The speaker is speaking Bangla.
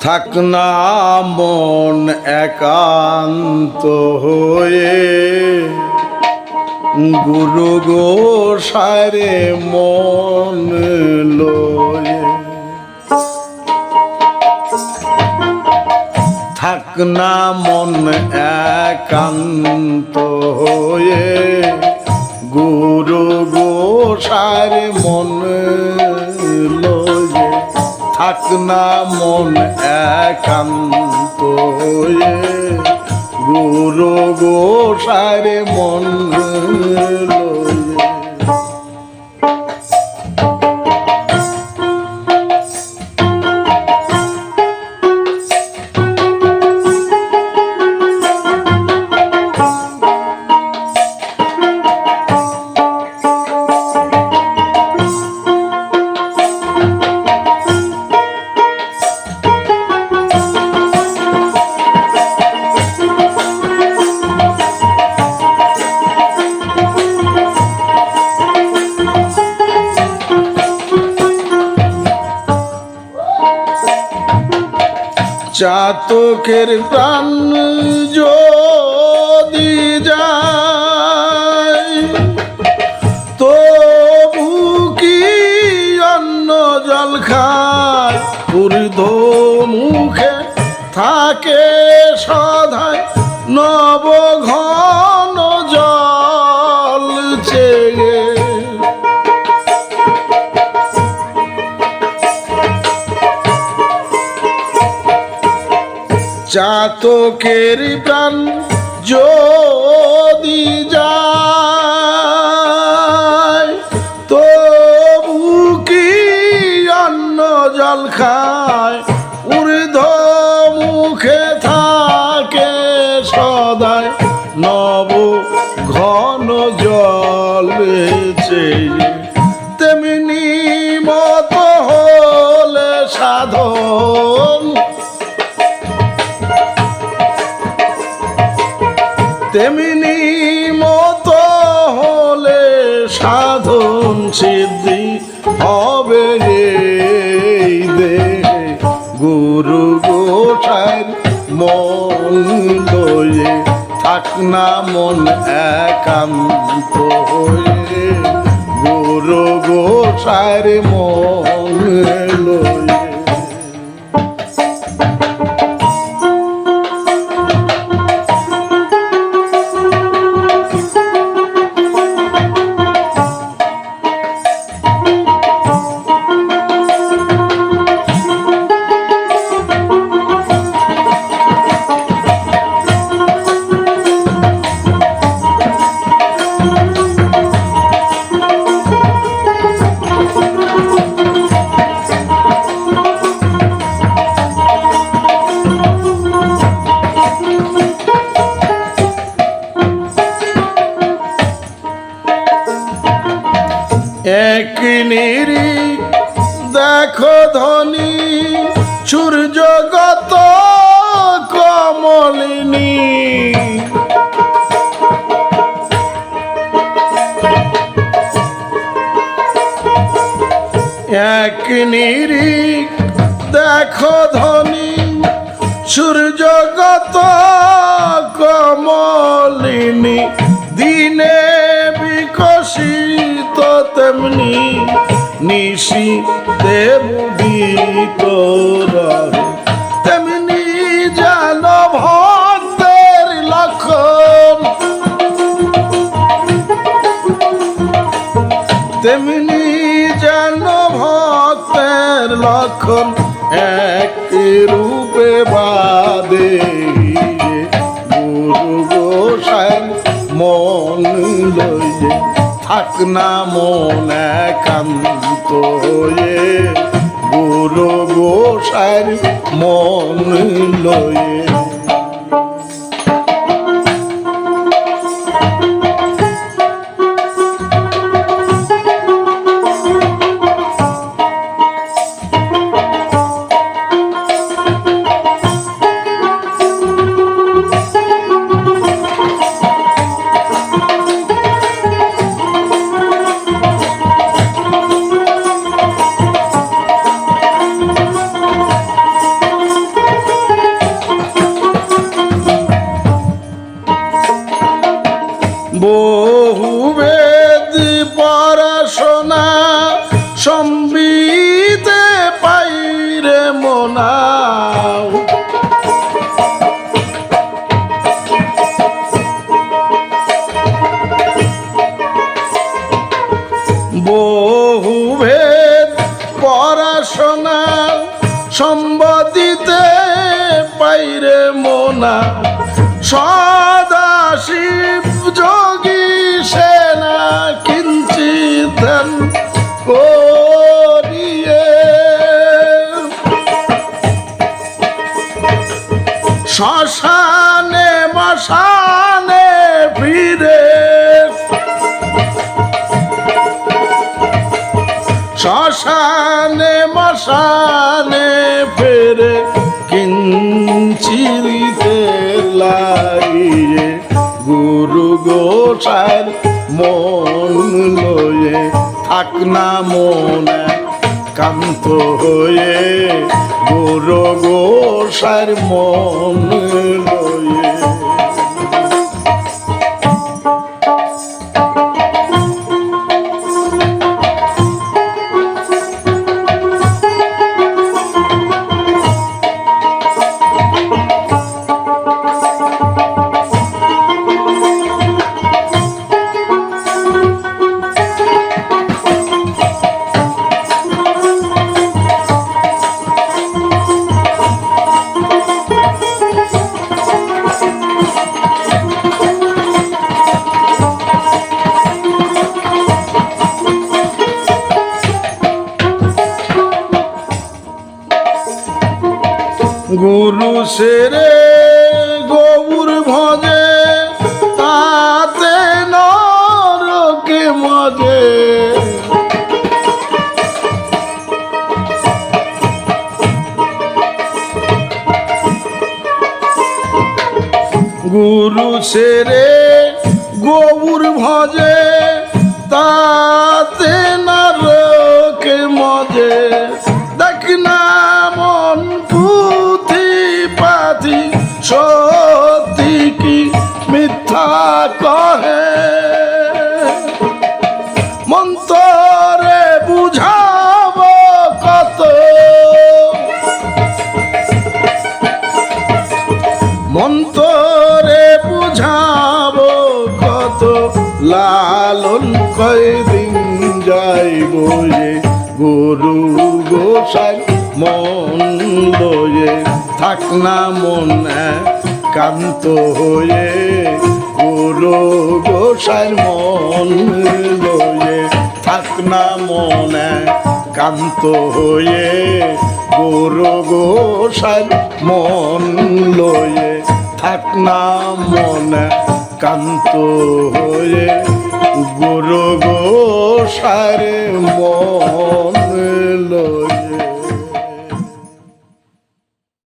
থাক না মন একান্ত হয়ে। গুরু গো সারে মন লয়ে। থাক না মন একান্ত হয়ে। গুরু গোসার মন লয়ে থাক না মন একান্ত গুরু গোসার মন চাতকের প্রাণ যদি যায় তো কি অন্য জল খায়? উর্ধ মুখে থাকে সধায় নব চাতকের প্রাণ যদি যায়, তবু কি অন্ন জল খায়? ঊর্ধ্ব মুখে থাকে সদায়, নব ঘন জল চেয়ে তেমনি মতো হলে সাধন সিদ্ধি হবে দেহে গুরু গোসার মন লয়ে থাক না মন একান্ত গুরু গোসার মন লয়ে এক নিরি দেখো ধনী সূর্যগত কমলিনী। এক নিরি দেখো ধনী সূর্যগত কমলিনী। দিনে বিকশিত তেমনি নিশি রহে। তেমনি যেন ভক্তের লক্ষণ। তেমনি যেন ভক্তের লক্ষণ। এক রূপে বাদে থাক না মন একান্ত হয়ে গুরু গোসাই মন লয়ে। সদাশিব যোগী সেনা কিঞ্চিত করিয়ে। শ্মশানে মশানে ফিরে। শ্মশানে মশানে ফেরে। গুরু গোসার মন লয়ে থাক না মন কান্ত হয়ে গুরু গোসার মন লয়ে গুরু সেরে গৌর ভজে তাতে নরকে মজে। গুরু সেরে গৌর ভজে তাতে নরকে মজে। মন লয়ে থাক না মনে কান্ত হয়ে গুরু গোসাই মন লয়ে থাক না মনে কান্ত হয়ে গুরু গোসাই মন লয়ে থাক না মনে কান্ত হয়ে গুরু গোসার মন